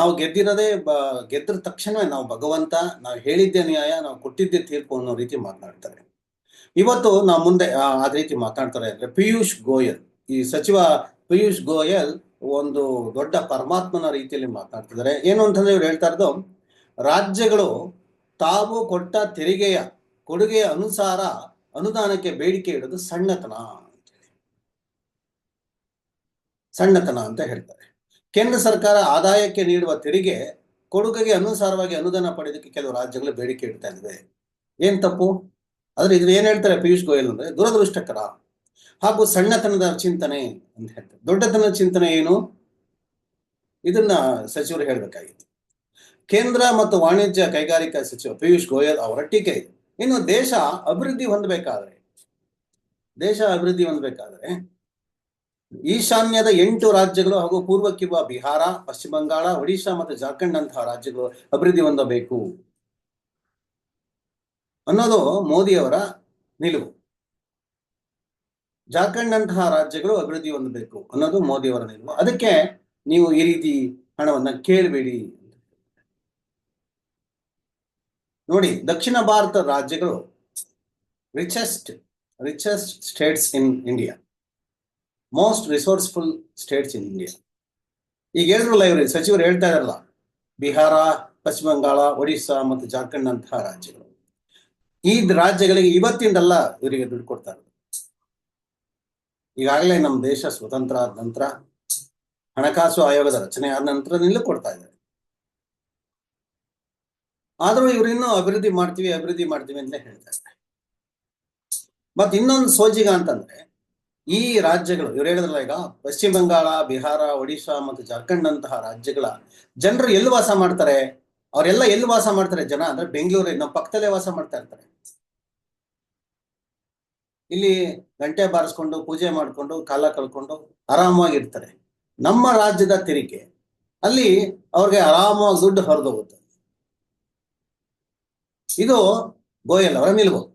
ನಾವು ಗೆದ್ದಿರೋದೇ ಬ ಗೆದ್ದ ತಕ್ಷಣ ನಾವು ಭಗವಂತ, ನಾವು ಹೇಳಿದ್ದೆ ನ್ಯಾಯ, ನಾವು ಕೊಟ್ಟಿದ್ದೆ ತೀರ್ಪು ಅನ್ನೋ ರೀತಿ ಮಾತನಾಡ್ತಾರೆ. ಇವತ್ತು ನಾವು ಮುಂದೆ, ಆ ರೀತಿ ಮಾತಾಡ್ತಾರೆ ಅಂದ್ರೆ ಪಿಯೂಷ್ ಗೋಯಲ್. ಈ ಸಚಿವ ಪಿಯೂಷ್ ಗೋಯಲ್ ಒಂದು ದೊಡ್ಡ ಪರಮಾತ್ಮನ ರೀತಿಯಲ್ಲಿ ಮಾತನಾಡ್ತಿದ್ದಾರೆ. ಏನು ಅಂತಂದ್ರೆ ಇವ್ರು ಹೇಳ್ತಾ ಇರೋದು, ರಾಜ್ಯಗಳು ತಾವು ಕೊಟ್ಟ ತೆರಿಗೆಯ ಕೊಡುಗೆಯ ಅನುಸಾರ ಅನುದಾನಕ್ಕೆ ಬೇಡಿಕೆ ಇಡೋದು ಸಣ್ಣತನ ಅಂತೇಳಿ. ಸಣ್ಣತನ ಅಂತ ಹೇಳ್ತಾರೆ. ಕೇಂದ್ರ ಸರ್ಕಾರ ಆದಾಯಕ್ಕೆ ನೀಡುವ ತೆರಿಗೆ ಕೊಡುಗೆಗೆ ಅನುಸಾರವಾಗಿ ಅನುದಾನ ಪಡೆಯೋದಕ್ಕೆ ಕೆಲವು ರಾಜ್ಯಗಳು ಬೇಡಿಕೆ ಇಡ್ತಾ ಇದ್ದಾವೆ. ಏನ್ ತಪ್ಪು? ಆದ್ರೆ ಇದ್ರ ಏನ್ ಹೇಳ್ತಾರೆ ಪಿಯೂಷ್ ಗೋಯಲ್ ಅಂದ್ರೆ, ದುರದೃಷ್ಟಕರ ಹಾಗೂ ಸಣ್ಣತನದ ಚಿಂತನೆ ಅಂತ ಹೇಳ್ತಾರೆ. ದೊಡ್ಡತನದ ಚಿಂತನೆ ಏನು? ಇದನ್ನ ಸಚಿವರು ಹೇಳ್ಬೇಕಾಗಿತ್ತು. ಕೇಂದ್ರ ಮತ್ತು ವಾಣಿಜ್ಯ ಕೈಗಾರಿಕಾ ಸಚಿವ ಪಿಯೂಷ್ ಗೋಯಲ್ ಅವರ ಟೀಕೆ ಇನ್ನು ದೇಶ ಅಭಿವೃದ್ಧಿ ಹೊಂದಬೇಕಾದ್ರೆ, ದೇಶ ಅಭಿವೃದ್ಧಿ ಹೊಂದಬೇಕಾದ್ರೆ ಈಶಾನ್ಯದ ಎಂಟು ರಾಜ್ಯಗಳು ಹಾಗೂ ಪೂರ್ವಕ್ಕಿರುವ ಬಿಹಾರ, ಪಶ್ಚಿಮ ಬಂಗಾಳ, ಒಡಿಶಾ ಮತ್ತು ಜಾರ್ಖಂಡ್ ನಂತಹ ರಾಜ್ಯಗಳು ಅಭಿವೃದ್ಧಿ ಹೊಂದಬೇಕು. ಅನ್ನೋದು ಮೋದಿಯವರ ನಿಲುವು. ಜಾರ್ಖಂಡ್ ನಂತಹ ರಾಜ್ಯಗಳು ಅಭಿವೃದ್ಧಿ ಹೊಂದಬೇಕು ಅನ್ನೋದು ಮೋದಿಯವರ ನಿಲುವು. ಅದಕ್ಕೆ ನೀವು ಈ ರೀತಿ ಹಣವನ್ನ ಕೇಳಬೇಡಿ ನೋಡಿ, ದಕ್ಷಿಣ ಭಾರತ ರಾಜ್ಯಗಳು richest richest states in India most resourceful states in India ಈಗ ಹೇಳಿದ್ರಲ್ಲ ಇವರು ಸಚಿವರು ಹೇಳ್ತಾ ಇದಾರಲ್ಲ ಬಿಹಾರ, ಪಶ್ಚಿಮ ಬಂಗಾಳ ಒಡಿಶಾ ಮತ್ತು ಜಾರ್ಖಂಡ್ ಅಂತಹ ರಾಜ್ಯಗಳು. ಈ ರಾಜ್ಯಗಳಿಗೆ ಇವತ್ತಿಂದಲ್ಲ ಇವರಿಗೆ ದುಡ್ಡು ಕೊಡ್ತಾ ಇರೋದು. ಈಗಾಗಲೇ ನಮ್ಮ ದೇಶ ಸ್ವತಂತ್ರ ಆದ ನಂತರ ಹಣಕಾಸು ಆಯೋಗದ ರಚನೆ ಆದ ನಂತರದಿಂದಲೂ ಕೊಡ್ತಾ ಇದ್ದಾರೆ. ಆದ್ರೂ ಇವ್ರು ಇನ್ನೂ ಅಭಿವೃದ್ಧಿ ಮಾಡ್ತೀವಿ ಅಭಿವೃದ್ಧಿ ಮಾಡ್ತೀವಿ ಅಂತ ಹೇಳ್ತಾ ಇದ್ದಾರೆ. ಮತ್ತೆ ಇನ್ನೊಂದು ಸೋಜಿಗ ಅಂತಂದ್ರೆ ಈ ರಾಜ್ಯಗಳು, ಇವ್ರು ಹೇಳಿದ್ರಲ್ಲ ಈಗ ಪಶ್ಚಿಮ ಬಂಗಾಳ, ಬಿಹಾರ, ಒಡಿಶಾ ಮತ್ತು ಜಾರ್ಖಂಡ್ ಅಂತಹ ರಾಜ್ಯಗಳ ಜನರು ಎಲ್ಲಿ ವಾಸ ಮಾಡ್ತಾರೆ? ಅವರೆಲ್ಲ ಎಲ್ಲಿ ವಾಸ ಮಾಡ್ತಾರೆ ಜನ? ಅಂದ್ರೆ ಬೆಂಗಳೂರು ನಮ್ಮ ಪಕ್ಕದಲ್ಲೇ ವಾಸ ಮಾಡ್ತಾ ಇರ್ತಾರೆ. ಇಲ್ಲಿ ಗಂಟೆ ಬಾರಿಸ್ಕೊಂಡು, ಪೂಜೆ ಮಾಡ್ಕೊಂಡು, ಕಾಲ ಕಳ್ಕೊಂಡು ಆರಾಮಾಗಿರ್ತಾರೆ. ನಮ್ಮ ರಾಜ್ಯದ ತೆರಿಗೆ, ಅಲ್ಲಿ ಅವ್ರಿಗೆ ಆರಾಮಾಗಿ ದುಡ್ಡು ಹೊರದೋಗುತ್ತೆ. ಇದು ಗೋಯಲ್ ಅವರ ನಿಲುವು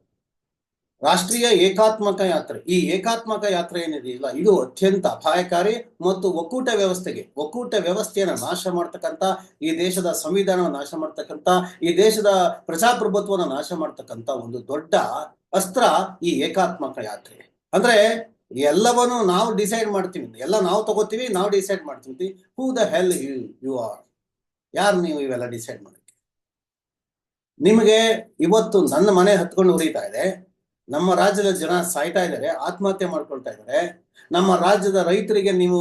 ರಾಷ್ಟ್ರೀಯ ಏಕಾತ್ಮಕ ಯಾತ್ರೆ. ಈ ಏಕಾತ್ಮಕ ಯಾತ್ರೆ ಏನಿದೆಯಲ್ಲ, ಇದು ಅತ್ಯಂತ ಅಪಾಯಕಾರಿ ಮತ್ತು ಒಕ್ಕೂಟ ವ್ಯವಸ್ಥೆಗೆ, ಒಕ್ಕೂಟ ವ್ಯವಸ್ಥೆಯನ್ನು ನಾಶ ಮಾಡ್ತಕ್ಕಂಥ, ಈ ದೇಶದ ಸಂವಿಧಾನವನ್ನು ನಾಶ ಮಾಡ್ತಕ್ಕಂಥ, ಈ ದೇಶದ ಪ್ರಜಾಪ್ರಭುತ್ವವನ್ನು ನಾಶ ಮಾಡ್ತಕ್ಕಂಥ ಒಂದು ದೊಡ್ಡ ಅಸ್ತ್ರ ಈ ಏಕಾತ್ಮಕ ಯಾತ್ರೆ. ಅಂದ್ರೆ ಎಲ್ಲವನ್ನು ನಾವು ಡಿಸೈಡ್ ಮಾಡ್ತೀವಿ. ಎಲ್ಲ ನಾವು ತಗೋತೀವಿ, ನಾವು ಡಿಸೈಡ್ ಮಾಡ್ತೀವಿ. Who the hell you you are ಯಾರು ನೀವು ಇವೆಲ್ಲ ಡಿಸೈಡ್ ಮಾಡಿ ನಿಮಗೆ ಇವತ್ತು ನನ್ನ ಮನೆ ಹತ್ಕೊಂಡು ಉರಿತಾ ಇದೆ. ನಮ್ಮ ರಾಜ್ಯದ ಜನ ಸಾಯ್ತಾ ಇದ್ದಾರೆ, ಆತ್ಮಹತ್ಯೆ ಮಾಡ್ಕೊಳ್ತಾ ಇದ್ದಾರೆ. ನಮ್ಮ ರಾಜ್ಯದ ರೈತರಿಗೆ ನೀವು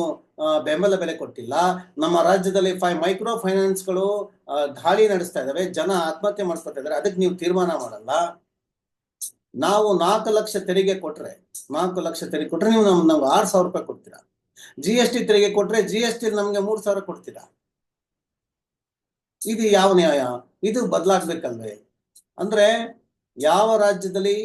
ಬೆಂಬಲ ಬೆಲೆ ಕೊಟ್ಟಿಲ್ಲ. ನಮ್ಮ ರಾಜ್ಯದಲ್ಲಿ ಫೈ ಮೈಕ್ರೋ ಫೈನಾನ್ಸ್ಗಳು ಗಳು ದಾಳಿ ನಡೆಸ್ತಾ ಇದಾವೆ ಜನ ಆತ್ಮಹತ್ಯೆ ಮಾಡಿಸ್ತಾ ಇದ್ದಾರೆ. ಅದಕ್ಕೆ ನೀವು ತೀರ್ಮಾನ ಮಾಡಲ್ಲ. ನಾವು ನಾಲ್ಕು ಲಕ್ಷ ತೆರಿಗೆ ಕೊಟ್ರೆ, ನಾಲ್ಕು ಲಕ್ಷ ತೆರಿಗೆ ಕೊಟ್ರೆ ನೀವು ನಮ್, ನಮ್ಗೆ ಆರು ಸಾವಿರ ರೂಪಾಯಿ ಕೊಡ್ತೀರಾ? ಜಿ ಎಸ್ ಟಿ ತೆರಿಗೆ ಕೊಟ್ರೆ ಜಿ ಎಸ್ ಟಿ ನಮ್ಗೆ ಮೂರ್ ಸಾವಿರ ಕೊಡ್ತೀರಾ? ಇದು ಯಾವ ನ್ಯಾಯ? ಇದು ಬದಲಾಗ್ಬೇಕಲ್ವೇ? ಅಂದ್ರೆ ಯಾವ ರಾಜ್ಯದಲ್ಲಿ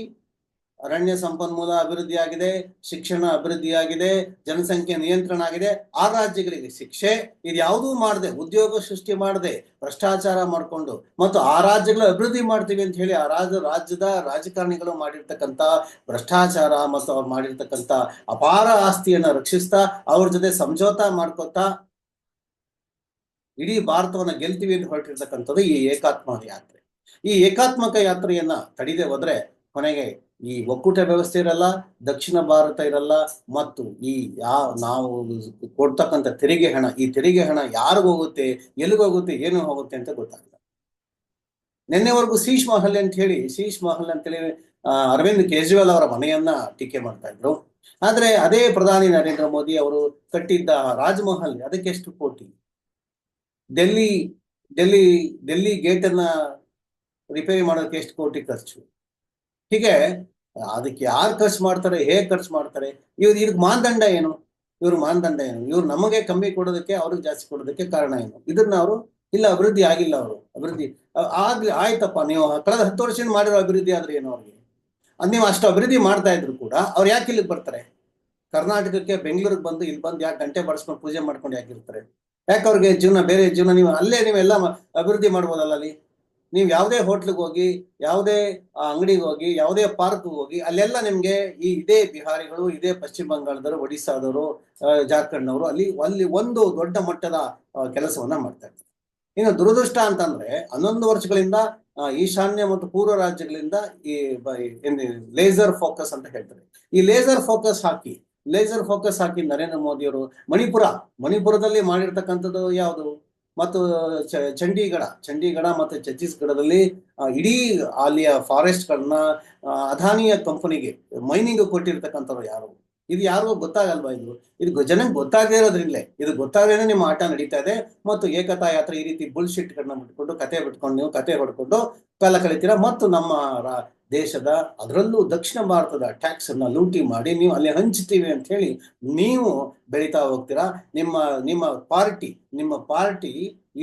ಅರಣ್ಯ ಸಂಪನ್ಮೂಲ ಅಭಿವೃದ್ಧಿ ಆಗಿದೆ ಶಿಕ್ಷಣ ಅಭಿವೃದ್ಧಿ ಆಗಿದೆ ಜನಸಂಖ್ಯೆ ನಿಯಂತ್ರಣ ಆಗಿದೆ. ಆ ರಾಜ್ಯಗಳಿಗೆ ಶಿಕ್ಷೆ ಇದು ಯಾವುದೂ ಮಾಡದೆ, ಉದ್ಯೋಗ ಸೃಷ್ಟಿ ಮಾಡದೆ, ಭ್ರಷ್ಟಾಚಾರ ಮಾಡಿಕೊಂಡು ಮತ್ತು ಆ ರಾಜ್ಯಗಳ ಅಭಿವೃದ್ಧಿ ಮಾಡ್ತೀವಿ ಅಂತ ಹೇಳಿ ಆ ರಾಜ್ಯ ರಾಜ್ಯದ ರಾಜಕಾರಣಿಗಳು ಮಾಡಿರ್ತಕ್ಕಂಥ ಭ್ರಷ್ಟಾಚಾರ ಮತ್ತು ಅವ್ರು ಮಾಡಿರ್ತಕ್ಕಂಥ ಅಪಾರ ಆಸ್ತಿಯನ್ನ ರಕ್ಷಿಸ್ತಾ ಅವ್ರ ಜೊತೆ ಸಂಜೋತ ಮಾಡ್ಕೊತಾ ಇಡೀ ಭಾರತವನ್ನ ಗೆಲ್ತೀವಿ ಅಂತ ಹೊರಟಿರ್ತಕ್ಕಂಥದ್ದು ಈ ಏಕಾತ್ಮ ಯಾತ್ರೆ. ಈ ಏಕಾತ್ಮಕ ಯಾತ್ರೆಯನ್ನ ತಡಿದೆ ಹೋದ್ರೆ ಕೊನೆಗೆ ಈ ಒಕ್ಕೂಟ ವ್ಯವಸ್ಥೆ ಇರಲ್ಲ, ದಕ್ಷಿಣ ಭಾರತ ಇರಲ್ಲ, ಮತ್ತು ಈ ಯಾ ನಾವು ಕೊಡ್ತಕ್ಕಂಥ ತೆರಿಗೆ ಹಣ, ಈ ತೆರಿಗೆ ಹಣ ಯಾರಿಗೂ ಹೋಗುತ್ತೆ, ಎಲ್ಲಿಗೆ ಹೋಗುತ್ತೆ, ಏನು ಹೋಗುತ್ತೆ ಅಂತ ಗೊತ್ತಾಗಲ್ಲ. ನಿನ್ನೆವರೆಗೂ ಶೀಶ್ ಮಹಲ್ ಅಂತ ಹೇಳಿ ಶೀಶ್ ಮಹಲ್ ಅಂತೇಳಿ ಅರವಿಂದ್ ಕೇಜ್ರಿವಾಲ್ ಅವರ ಮನೆಯನ್ನ ಟೀಕೆ ಮಾಡ್ತಾ ಇದ್ರು. ಆದ್ರೆ ಅದೇ ಪ್ರಧಾನಿ ನರೇಂದ್ರ ಮೋದಿ ಅವರು ಕಟ್ಟಿದ್ದ ರಾಜ್ಮಹಲ್, ಅದಕ್ಕೆ ಎಷ್ಟು ಕೋಟಿ? ಡೆಲ್ಲಿ ಡೆಲ್ಲಿ ಡೆಲ್ಲಿ ಗೇಟ್ ಅನ್ನ ರಿಪೇರಿ ಮಾಡೋಕೆ ಎಷ್ಟು ಕೋಟಿ ಖರ್ಚು? ಹೀಗೆ, ಅದಕ್ಕೆ ಯಾರು ಖರ್ಚು ಮಾಡ್ತಾರೆ, ಹೇಗೆ ಖರ್ಚು ಮಾಡ್ತಾರೆ, ಇವ್ರು ಇದಕ್ಕೆ ಮಾನದಂಡ ಏನು? ಇವ್ರ ಮಾನದಂಡ ಏನು? ಇವ್ರು ನಮಗೆ ಕಮ್ಮಿ ಕೊಡೋದಕ್ಕೆ, ಅವ್ರಿಗೆ ಜಾಸ್ತಿ ಕೊಡೋದಕ್ಕೆ ಕಾರಣ ಏನು? ಇದನ್ನ ಅವರು, ಇಲ್ಲ ಅಭಿವೃದ್ಧಿ ಆಗಿಲ್ಲ ಅವರು. ಅಭಿವೃದ್ಧಿ ಆಗ್ಲಿ, ಆಯ್ತಪ್ಪ, ನೀವು ಕಳೆದ ಹತ್ತು ವರ್ಷದಿಂದ ಮಾಡಿರೋ ಅಭಿವೃದ್ಧಿ ಆದ್ರೆ ಏನು ಅವ್ರಿಗೆ? ಅದ್ ನೀವು ಅಷ್ಟು ಅಭಿವೃದ್ಧಿ ಮಾಡ್ತಾ ಇದ್ರು ಕೂಡ ಅವ್ರು ಯಾಕೆ ಇಲ್ಲಿಗೆ ಬರ್ತಾರೆ? ಕರ್ನಾಟಕಕ್ಕೆ ಬೆಂಗಳೂರಿಗೆ ಬಂದು ಇಲ್ಲಿ ಬಂದು ಯಾಕೆ ಗಂಟೆ ಬಡಿಸ್ಕೊಂಡು ಪೂಜೆ ಮಾಡ್ಕೊಂಡು ಯಾಕಿರ್ತಾರೆ ಯಾಕೆ ಅವ್ರಿಗೆ ಜೀವನ, ಬೇರೆ ಜೀವನ, ನೀವು ಅಲ್ಲೇ ನೀವೆಲ್ಲ ಅಭಿವೃದ್ಧಿ ಮಾಡ್ಬೋದಲ್ಲ ಅಲ್ಲಿ? ನೀವು ಯಾವುದೇ ಹೋಟ್ಲಿಗೆ ಹೋಗಿ, ಯಾವುದೇ ಅಂಗಡಿಗೆ ಹೋಗಿ, ಯಾವುದೇ ಪಾರ್ಕ್ ಹೋಗಿ, ಅಲ್ಲೆಲ್ಲ ನಿಮ್ಗೆ ಈ ಇದೇ ಬಿಹಾರಿಗಳು, ಇದೇ ಪಶ್ಚಿಮ ಬಂಗಾಳದವರು, ಒಡಿಸ್ಸಾದವರು ಜಾರ್ಖಂಡ್ ಜಾರ್ಖಂಡ್ನವರು ಅಲ್ಲಿ ಅಲ್ಲಿ ಒಂದು ದೊಡ್ಡ ಮಟ್ಟದ ಕೆಲಸವನ್ನ ಮಾಡ್ತಾ ಇದ್ದಾರೆ. ಇನ್ನು ದುರದೃಷ್ಟ ಅಂತಂದ್ರೆ ಹನ್ನೊಂದು ವರ್ಷಗಳಿಂದ ಈಶಾನ್ಯ ಮತ್ತು ಪೂರ್ವ ರಾಜ್ಯಗಳಿಂದ ಈ ಲೇಸರ್ ಫೋಕಸ್ ಅಂತ ಹೇಳ್ತಾರೆ. ಈ ಲೇಸರ್ ಫೋಕಸ್ ಹಾಕಿ ಲೇಸರ್ ಫೋಕಸ್ ಹಾಕಿ ನರೇಂದ್ರ ಮೋದಿಯವರು ಮಣಿಪುರ, ಮಣಿಪುರದಲ್ಲಿ ಮಾಡಿರ್ತಕ್ಕಂಥದ್ದು ಯಾವುದು? ಮತ್ತು ಚಂಡೀಗಢ ಚಂಡೀಗಢ ಮತ್ತು ಛತ್ತೀಸ್ಗಢದಲ್ಲಿ ಇಡೀ ಅಲ್ಲಿಯ ಫಾರೆಸ್ಟ್ಗಳನ್ನ ಅದಾನಿಯ ಕಂಪನಿಗೆ ಮೈನಿಂಗ್ ಕೊಟ್ಟಿರ್ತಕ್ಕಂಥವ್ರು ಯಾರು? ಇದು ಯಾರಿಗೂ ಗೊತ್ತಾಗಲ್ವಾ ಇದು? ಇದು ಜನಕ್ಕೆ ಗೊತ್ತಾಗದೇ ಇರೋದ್ರಿಂದಲೇ. ಇದು ಗೊತ್ತಾಗದೇನೆ ನಿಮ್ಮ ಆಟ ನಡೀತಾ ಇದೆ. ಮತ್ತು ಏಕತಾ ಯಾತ್ರೆ ಈ ರೀತಿ ಬುಲ್ಶಿಟ್ಗಳನ್ನ ಬಿಟ್ಕೊಂಡು ಕತೆ ಬಿಟ್ಕೊಂಡು, ನೀವು ಕತೆ ಹೊಡ್ಕೊಂಡು ಕಾಲ ಕಳಿತೀರಾ ಮತ್ತು ನಮ್ಮ ದೇಶದ ಅದರಲ್ಲೂ ದಕ್ಷಿಣ ಭಾರತದ ಟ್ಯಾಕ್ಸ್ ಅನ್ನ ಲೂಟಿ ಮಾಡಿ ನೀವು ಅಲ್ಲಿ ಹಂಚ್ತೀವಿ ಅಂತ ಹೇಳಿ ನೀವು ಬೆಳೀತಾ ಹೋಗ್ತೀರಾ? ನಿಮ್ಮ ನಿಮ್ಮ ಪಾರ್ಟಿ ನಿಮ್ಮ ಪಾರ್ಟಿ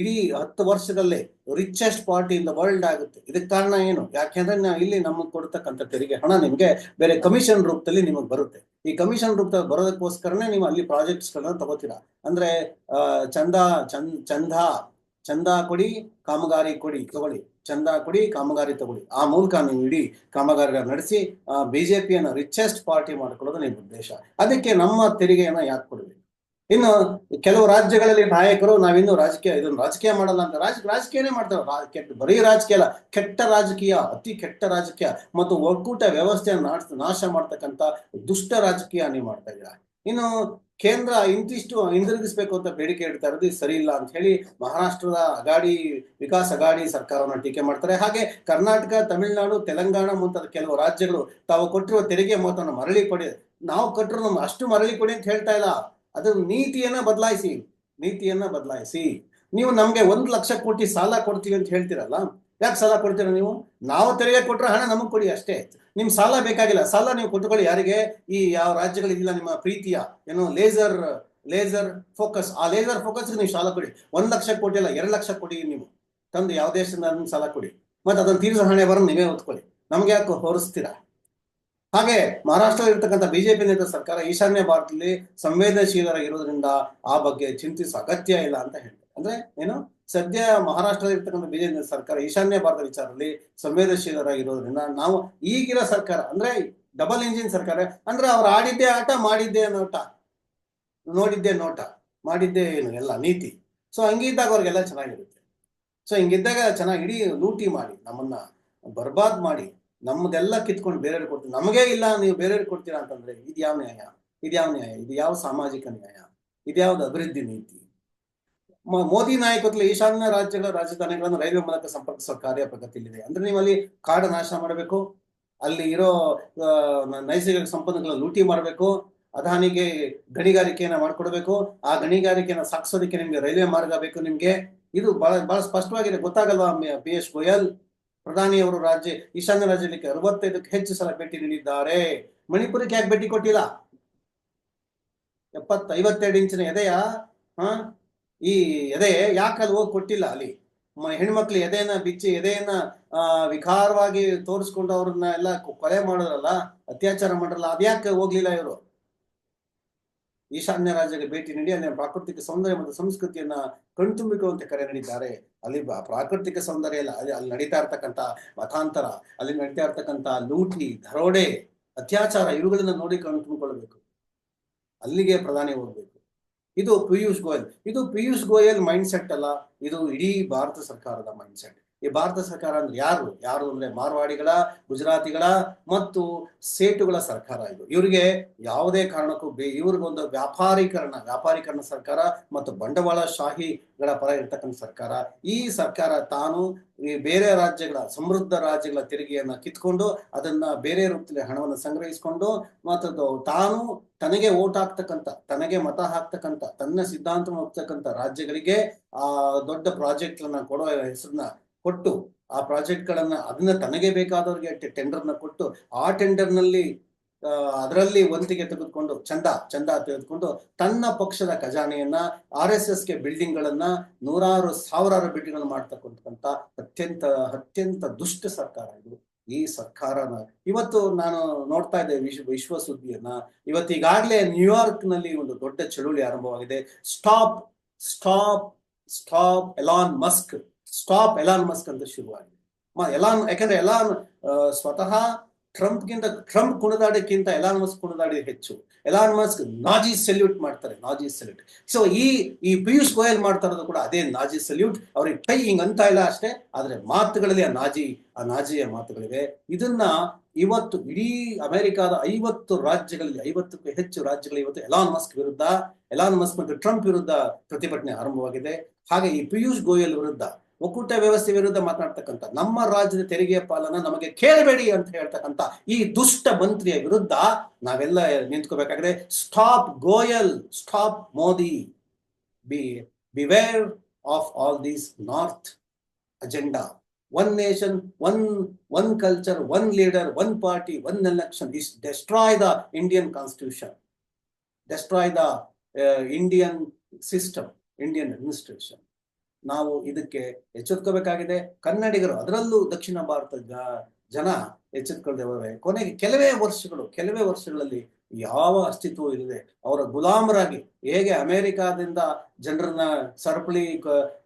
ಇಡೀ ಹತ್ತು ವರ್ಷದಲ್ಲೇ richest party in the world ಆಗುತ್ತೆ. ಇದಕ್ಕೆ ಕಾರಣ ಏನು? ಯಾಕೆಂದ್ರೆ ನಾವು ಇಲ್ಲಿ ನಮಗೆ ಕೊಡ್ತಕ್ಕಂಥ ತೆರಿಗೆ ಹಣ ನಿಮಗೆ ಬೇರೆ ಕಮಿಷನ್ ರೂಪದಲ್ಲಿ ನಿಮಗೆ ಬರುತ್ತೆ. ಈ ಕಮಿಷನ್ ರೂಪದಲ್ಲಿ ಬರೋದಕ್ಕೋಸ್ಕರನೇ ನೀವು ಅಲ್ಲಿ ಪ್ರಾಜೆಕ್ಟ್ಸ್ ಗಳನ್ನ ತಗೋತೀರಾ? ಅಂದ್ರೆ ಚಂದ, ಚಂದ್, ಚಂದ ಚಂದ ಕೊಡಿ, ಕಾಮಗಾರಿ ಕೊಡಿ, ತಗೊಳ್ಳಿ. ಚಂದ ಕೊಡಿ, ಕಾಮಗಾರಿ ತಗೊಳ್ಳಿ. ಆ ಮೂಲಕ ನೀವು ಇಡೀ ಕಾಮಗಾರಿ ನಡೆಸಿ ಬಿಜೆಪಿಯನ್ನ ರಿಚೆಸ್ಟ್ ಪಾರ್ಟಿ ಮಾಡ್ಕೊಳ್ಳೋದು ನಿಮ್ಮ ಉದ್ದೇಶ. ಅದಕ್ಕೆ ನಮ್ಮ ತೆರಿಗೆಯನ್ನ ಯಾಕೆ ಕೊಡಬೇಕು? ಇನ್ನು ಕೆಲವು ರಾಜ್ಯಗಳಲ್ಲಿ ನಾಯಕರು, ನಾವಿನ್ನು ರಾಜಕೀಯ, ಇದನ್ನು ರಾಜಕೀಯ ಮಾಡಲ್ಲ ಅಂತ ರಾಜ, ರಾಜಕೀಯನೇ ಮಾಡ್ತಾರೆ. ಕೆಟ್ಟ, ಬರೀ ರಾಜಕೀಯ ಅಲ್ಲ, ಕೆಟ್ಟ ರಾಜಕೀಯ, ಅತಿ ಕೆಟ್ಟ ರಾಜಕೀಯ ಮತ್ತು ಒಕ್ಕೂಟ ವ್ಯವಸ್ಥೆಯನ್ನು ನಾಶ ಮಾಡ್ತಕ್ಕಂಥ ದುಷ್ಟ ರಾಜಕೀಯ ನೀವು ಮಾಡ್ತಾ ಇದ್ದೀರಾ? ಇನ್ನು ಕೇಂದ್ರ ಇಂತಿಷ್ಟು ಹಿಂದಿರುಗಿಸ್ಬೇಕು ಅಂತ ಬೇಡಿಕೆ ಇಡ್ತಾ ಇರೋದು ಸರಿ ಇಲ್ಲ ಅಂತ ಹೇಳಿ ಮಹಾರಾಷ್ಟ್ರದ ಅಗಾಡಿ, ವಿಕಾಸ್ ಅಗಾಡಿ ಸರ್ಕಾರವನ್ನು ಟೀಕೆ ಮಾಡ್ತಾರೆ. ಹಾಗೆ ಕರ್ನಾಟಕ, ತಮಿಳುನಾಡು, ತೆಲಂಗಾಣ ಮುಂತಾದ ಕೆಲವು ರಾಜ್ಯಗಳು ತಾವು ಕೊಟ್ಟಿರುವ ತೆರಿಗೆ ಮೊತ್ತವನ್ನು ಮರಳಿ ಕೊಡಿ ನಾವು ಕೊಟ್ಟರು ಅಷ್ಟು ಮರಳಿ ಕೊಡಿ ಅಂತ ಹೇಳ್ತಾ ಇಲ್ಲ. ಅದು ನೀತಿಯನ್ನ ಬದಲಾಯಿಸಿ ನೀತಿಯನ್ನ ಬದಲಾಯಿಸಿ. ನೀವು ನಮ್ಗೆ ಒಂದು ಲಕ್ಷ ಕೋಟಿ ಸಾಲ ಕೊಡ್ತೀವಿ ಅಂತ ಹೇಳ್ತೀರಲ್ಲ? ಯಾಕೆ ಸಾಲ ಕೊಡ್ತೀರ ನೀವು? ನಾವು ತೆರಿಗೆ ಕೊಟ್ಟರೆ ಹಣ ನಮಗೆ ಕೊಡಿ ಅಷ್ಟೇ. ನಿಮ್ ಸಾಲ ಬೇಕಾಗಿಲ್ಲ. ಸಾಲ ನೀವು ಕೊಟ್ಟುಕೊಳ್ಳಿ. ಯಾರಿಗೆ? ಈ ಯಾವ ರಾಜ್ಯಗಳಿಲ್ಲ ನಿಮ್ಮ ಪ್ರೀತಿಯ, ಏನು ಲೇಸರ್ ಲೇಸರ್ ಫೋಕಸ್ ಆ ಲೇಸರ್ ಫೋಕಸ್ ನೀವು ಸಾಲ ಕೊಡಿ. ಒಂದು ಲಕ್ಷ ಕೋಟಿ ಅಲ್ಲ, ಎರಡು ಲಕ್ಷ ಕೊಡಿ ನೀವು. ತಂದು ಯಾವ ದೇಶದಿಂದ ಸಾಲ ಕೊಡಿ. ಮತ್ತೆ ಅದನ್ನ ತೀರಿಸೋ ಹಣೆ ಬರೋ ನೀವೇ ಹೊತ್ಕೊಳ್ಳಿ. ನಮ್ಗೆ ಯಾಕೆ ಹೊರಿಸ್ತೀರಾ? ಹಾಗೆ ಮಹಾರಾಷ್ಟ್ರದಲ್ಲಿ ಇರ್ತಕ್ಕಂಥ ಬಿಜೆಪಿ ನೇತೃತ್ವ ಸರ್ಕಾರ ಈಶಾನ್ಯ ಭಾರತದಲ್ಲಿ ಸಂವೇದನಶೀಲರಾಗಿರೋದ್ರಿಂದ ಆ ಬಗ್ಗೆ ಚಿಂತಿಸುವ ಅಗತ್ಯ ಇಲ್ಲ ಅಂತ ಹೇಳ್ತಾರೆ. ಅಂದ್ರೆ ಏನು? ಸದ್ಯ ಮಹಾರಾಷ್ಟ್ರದಲ್ಲಿ ಇರ್ತಕ್ಕಂಥ ಬಿಜೆಪಿ ಸರ್ಕಾರ ಈಶಾನ್ಯ ಭಾರತ ವಿಚಾರದಲ್ಲಿ ಸಂವೇದನಶೀಲರಾಗಿರೋದ್ರಿಂದ ನಾವು ಈಗಿರೋ ಸರ್ಕಾರ, ಅಂದ್ರೆ ಡಬಲ್ ಇಂಜಿನ್ ಸರ್ಕಾರ, ಅಂದ್ರೆ ಅವ್ರು ಆಡಿದ್ದೇ ಆಟ, ಮಾಡಿದ್ದೇ ನೋಟ, ನೋಡಿದ್ದೆ ನೋಟ, ಮಾಡಿದ್ದೆ ಏನು, ಎಲ್ಲ ನೀತಿ. ಸೊ ಹಂಗಿದ್ದಾಗ ಅವ್ರಿಗೆಲ್ಲ ಚೆನ್ನಾಗಿರುತ್ತೆ. ಸೊ ಹಿಂಗಿದ್ದಾಗ ಚೆನ್ನಾಗಿ ಇಡೀ ಲೂಟಿ ಮಾಡಿ, ನಮ್ಮನ್ನ ಬರ್ಬಾದ್ ಮಾಡಿ ನಮ್ಮದೆಲ್ಲ ಕಿತ್ಕೊಂಡು ಬೇರೆಯವ್ರಿಗೆ ಕೊಡ್ತೀವಿ. ನಮಗೆ ಇಲ್ಲ, ನೀವು ಬೇರೆಯವ್ರಿಗೆ ಕೊಡ್ತೀರಾ ಅಂತಂದ್ರೆ ಇದು ಯಾವ ನ್ಯಾಯ? ಇದು ಯಾವ ನ್ಯಾಯ? ಇದು ಯಾವ ಸಾಮಾಜಿಕ ನ್ಯಾಯ? ಇದು ಯಾವ್ದು ಅಭಿವೃದ್ಧಿ ನೀತಿ? ಮೋದಿ ನಾಯಕತ್ವ ಈಶಾನ್ಯ ರಾಜ್ಯಗಳ ರಾಜಧಾನಿಗಳನ್ನು ರೈಲ್ವೆ ಮೂಲಕ ಸಂಪರ್ಕಿಸುವ ಕಾರ್ಯ ಪ್ರಗತಿಯಲ್ಲಿದೆ. ಅಂದ್ರೆ ನೀವು ಅಲ್ಲಿ ಕಾಡು ನಾಶ ಮಾಡಬೇಕು, ಅಲ್ಲಿ ಇರೋ ನೈಸರ್ಗಿಕ ಸಂಪನ್ಮೂಲಗಳನ್ನ ಲೂಟಿ ಮಾಡಬೇಕು, ಅದಾನಿಗೆ ಗಣಿಗಾರಿಕೆಯನ್ನ ಮಾಡ್ಕೊಡ್ಬೇಕು, ಆ ಗಣಿಗಾರಿಕೆಯನ್ನ ಸಾಕ್ಸೋದಕ್ಕೆ ನಿಮ್ಗೆ ರೈಲ್ವೆ ಮಾರ್ಗ ಬೇಕು ನಿಮ್ಗೆ. ಇದು ಬಹಳ ಬಹಳ ಸ್ಪಷ್ಟವಾಗಿದೆ. ಗೊತ್ತಾಗಲ್ಲ ಪಿಯೂಷ್ ಗೋಯಲ್? ಪ್ರಧಾನಿಯವರು ರಾಜ್ಯ, ಈಶಾನ್ಯ ರಾಜ್ಯಕ್ಕೆ ಅರವತ್ತೈದಕ್ಕೆ ಹೆಚ್ಚು ಸಲ ಭೇಟಿ ನೀಡಿದ್ದಾರೆ. ಮಣಿಪುರಕ್ಕೆ ಯಾಕೆ ಭೇಟಿ ಕೊಟ್ಟಿಲ್ಲ? ಎಪ್ಪತ್ತ ಐವತ್ತೆರಡು ಇಂಚಿನ ಎದೆಯ? ಹ? ಈ ಎದೆ ಯಾಕೆ ಅದು ಹೋಗಿ ಕೊಟ್ಟಿಲ್ಲ ಅಲ್ಲಿ? ಹೆಣ್ಮಕ್ಳು ಎದೆಯನ್ನ ಬಿಚ್ಚಿ, ಎದೆಯನ್ನ, ಆ, ವಿಕಾರವಾಗಿ ತೋರಿಸ್ಕೊಂಡು ಅವ್ರನ್ನ ಎಲ್ಲ ಕೊಲೆ ಮಾಡಿದ್ರಲ್ಲ, ಅತ್ಯಾಚಾರ ಮಾಡಲ್ಲ ಅದ್ಯಾಕೆ ಹೋಗ್ಲಿಲ್ಲ ಇವರು? ಈಶಾನ್ಯ ರಾಜ್ಯಕ್ಕೆ ಭೇಟಿ ನೀಡಿ, ಅಲ್ಲಿ ಪ್ರಾಕೃತಿಕ ಸೌಂದರ್ಯ ಮತ್ತು ಸಂಸ್ಕೃತಿಯನ್ನ ಕಣ್ತುಂಬಿಕುವಂತೆ ಕರೆ ನೀಡಿದ್ದಾರೆ. ಅಲ್ಲಿ ಪ್ರಾಕೃತಿಕ ಸೌಂದರ್ಯ ಎಲ್ಲ ಅಲ್ಲಿ ಅಲ್ಲಿ ನಡೀತಾ ಇರ್ತಕ್ಕಂಥ ಮತಾಂತರ, ಅಲ್ಲಿ ನಡೀತಾ ಇರ್ತಕ್ಕಂಥ ಲೂಟಿ, ದರೋಡೆ, ಅತ್ಯಾಚಾರ ಇವುಗಳನ್ನ ನೋಡಿ ಕಣ್ತುಂಬಿಕೊಳ್ಬೇಕು ಅಲ್ಲಿಗೆ ಪ್ರಧಾನಿ ಹೋಗ್ಬೇಕು. ಇದು ಪಿಯೂಷ್ ಗೋಯಲ್. ಇದು ಪಿಯೂಷ್ ಗೋಯಲ್ ಮೈಂಡ್ ಸೆಟ್ ಅಲ್ಲ. ಇದು ಇಡೀ ಭಾರತ ಸರ್ಕಾರದ ಮೈಂಡ್ ಸೆಟ್ ಈ ಭಾರತ ಸರ್ಕಾರ ಅಂದ್ರೆ ಯಾರು? ಯಾರು ಅಂದ್ರೆ ಮಾರ್ವಾಡಿಗಳ, ಗುಜರಾತಿಗಳ ಮತ್ತು ಸೇಟುಗಳ ಸರ್ಕಾರ ಇದು. ಇವರಿಗೆ ಯಾವುದೇ ಕಾರಣಕ್ಕೂ ಬೇ ಇವ್ರಿಗೊಂದು ವ್ಯಾಪಾರೀಕರಣ ವ್ಯಾಪಾರೀಕರಣ ಸರ್ಕಾರ ಮತ್ತು ಬಂಡವಾಳಶಾಹಿಗಳ ಪರ ಇರ್ತಕ್ಕಂಥ ಸರ್ಕಾರ. ಈ ಸರ್ಕಾರ ತಾನು ಈ ಬೇರೆ ರಾಜ್ಯಗಳ ಸಮೃದ್ಧ ರಾಜ್ಯಗಳ ತೆರಿಗೆಯನ್ನ ಕಿತ್ಕೊಂಡು ಅದನ್ನ ಬೇರೆ ರೂಪದಲ್ಲಿ ಹಣವನ್ನು ಸಂಗ್ರಹಿಸಿಕೊಂಡು ಮತ್ತು ತಾನು ತನಗೆ ಓಟ್ ಹಾಕ್ತಕ್ಕಂಥ, ತನಗೆ ಮತ ಹಾಕ್ತಕ್ಕಂಥ, ತನ್ನ ಸಿದ್ಧಾಂತ ಹೋಗ್ತಕ್ಕಂಥ ರಾಜ್ಯಗಳಿಗೆ ಆ ದೊಡ್ಡ ಪ್ರಾಜೆಕ್ಟ್ ಕೊಡೋ ಹೆಸರನ್ನ ಕೊಟ್ಟು ಆ ಪ್ರಾಜೆಕ್ಟ್ ಗಳನ್ನ ಅದನ್ನ ತನಗೆ ಬೇಕಾದವ್ರಿಗೆ ಟೆಂಡರ್ನ ಕೊಟ್ಟು ಆ ಟೆಂಡರ್ನಲ್ಲಿ ಆ, ಅದರಲ್ಲಿ ವಂತಿಗೆ ತೆಗೆದುಕೊಂಡು ಚಂದ ಚಂದ ತೆಗೆದುಕೊಂಡು ತನ್ನ ಪಕ್ಷದ ಖಜಾನೆಯನ್ನ ಆರ್ ಎಸ್ ಎಸ್ಗೆ ಬಿಲ್ಡಿಂಗ್ ಗಳನ್ನ ನೂರಾರು ಸಾವಿರಾರು ಬಿಲ್ಡಿಂಗ್ ಗಳನ್ನ ಮಾಡ್ತಕ್ಕಂಥ ಅತ್ಯಂತ ಅತ್ಯಂತ ದುಷ್ಟ ಸರ್ಕಾರ ಇದು. ಈ ಸರ್ಕಾರನ ಇವತ್ತು ನಾನು ನೋಡ್ತಾ ಇದ್ದೆ ವಿಶ್ವ ವಿಶ್ವ ಸುದ್ದಿಯನ್ನ ಇವತ್ತೀಗಾಗಲೇ ನ್ಯೂಯಾರ್ಕ್ನಲ್ಲಿ ಒಂದು ದೊಡ್ಡ ಚಳುವಳಿ ಆರಂಭವಾಗಿದೆ. Stop stop stop Elon Musk stop Elon Musk ಅಂತ ಶುರುವಾಗಿದೆ. ಎಲಾನ್ ಯಾಕಂದ್ರೆ ಎಲಾನ್ ಸ್ವತಃ ಸ್ವತಃ ಟ್ರಂಪ್ಗಿಂತ ಟ್ರಂಪ್ ಕುಣಿದಾಡಕ್ಕಿಂತ ಎಲಾನ್ ಮಸ್ಕ್ ಕುಣಿದಾಡಿ ಹೆಚ್ಚು. ಎಲಾನ್ ಮಸ್ಕ್ ನಾಜಿ ಸೆಲ್ಯೂಟ್ ಮಾಡ್ತಾರೆ, ನಾಜಿ ಸೆಲ್ಯೂಟ್ ಸೊ ಈ ಈ ಪಿಯೂಷ್ ಗೋಯಲ್ ಮಾಡ್ತಾ ಇರೋದು ಕೂಡ ಅದೇ ನಾಜಿ ಸೆಲ್ಯೂಟ್ ಅವ್ರಿಗೆ ಕೈ ಹಿಂಗ್ ಅಂತ ಇಲ್ಲ ಅಷ್ಟೇ, ಆದ್ರೆ ಮಾತುಗಳಲ್ಲಿ ಆ ನಾಜಿ, ಆ ನಾಜಿಯ ಮಾತುಗಳಿವೆ. ಇದನ್ನ ಇವತ್ತು ಇಡೀ ಅಮೆರಿಕಾದ ಐವತ್ತು ರಾಜ್ಯಗಳಲ್ಲಿ, ಐವತ್ತಕ್ಕೂ ಹೆಚ್ಚು ರಾಜ್ಯಗಳು ಇವತ್ತು ಎಲಾನ್ ಮಸ್ಕ್ ವಿರುದ್ಧ ಎಲಾನ್ ಮಸ್ಕ್ ಮತ್ತು ಟ್ರಂಪ್ ವಿರುದ್ಧ ಪ್ರತಿಭಟನೆ ಆರಂಭವಾಗಿದೆ. ಹಾಗೆ ಈ ಪಿಯೂಷ್ ಗೋಯಲ್ ವಿರುದ್ಧ ಒಕ್ಕೂಟ ವ್ಯವಸ್ಥೆ ವಿರುದ್ಧ ಮಾತನಾಡ್ತಕ್ಕಂಥ ನಮ್ಮ ರಾಜ್ಯದ ತೆರಿಗೆಯ ಪಾಲನ ನಮಗೆ ಕೇಳಬೇಡಿ ಅಂತ ಹೇಳ್ತಕ್ಕಂಥ ಈ ದುಷ್ಟ ಮಂತ್ರಿಯ ವಿರುದ್ಧ ನಾವೆಲ್ಲ ನಿಂತ್ಕೋಬೇಕಾದ್ರೆ stop Goyal stop Modi be beware of all these north agenda one nation one one culture one leader one party one election is destroy the Indian constitution destroy the Indian system Indian administration ನಾವು ಇದಕ್ಕೆ ಎಚ್ಚೆತ್ಕೋಬೇಕಾಗಿದೆ. ಕನ್ನಡಿಗರು ಅದರಲ್ಲೂ ದಕ್ಷಿಣ ಭಾರತದ ಜನ ಎಚ್ಚೆತ್ಕೊಳ್ಳದೆ ಹೋದರೆ ಕೊನೆಗೆ ಕೆಲವೇ ವರ್ಷಗಳು ಕೆಲವೇ ವರ್ಷಗಳಲ್ಲಿ ಯಾವ ಅಸ್ತಿತ್ವ ಇಲ್ಲದೆ ಅವರ ಗುಲಾಮರಾಗಿ ಹೇಗೆ ಅಮೆರಿಕಾದಿಂದ ಜನರನ್ನ ಸರಪಳಿ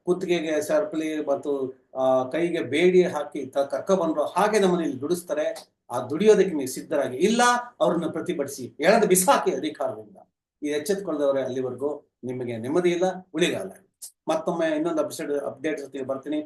ಕುತ್ತಿಗೆಗೆ ಸರಪಳಿ ಮತ್ತು ಆ, ಕೈಗೆ ಬೇಡಿ ಹಾಕಿ ಕರ್ಕ ಬಂದ್ರು ಹಾಗೆ ನಮ್ಮನ್ನ ಇಲ್ಲಿ ದುಡಿಸ್ತಾರೆ. ಆ ದುಡಿಯೋದಕ್ಕೆ ನೀವು ಸಿದ್ಧರಾಗಿ. ಇಲ್ಲ ಅವ್ರನ್ನ ಪ್ರತಿಭಟಿಸಿ. ಎಳೆದ ಬಿಸಾಕಿ ಅಧಿಕಾರದಿಂದ. ಈ ಎಚ್ಚೆತ್ಕೊಳ್ಳದವರೇ ಅಲ್ಲಿವರೆಗೂ ನಿಮಗೆ ನೆಮ್ಮದಿ ಇಲ್ಲ ಉಳಿಗಾಲ ಮತ್ತೊಮ್ಮೆ ಇನ್ನೊಂದು ಅಪ್ಡೇಟ್ ಅಪ್ಡೇಟ್ ಜೊತೆಗೆ ಬರ್ತೀನಿ.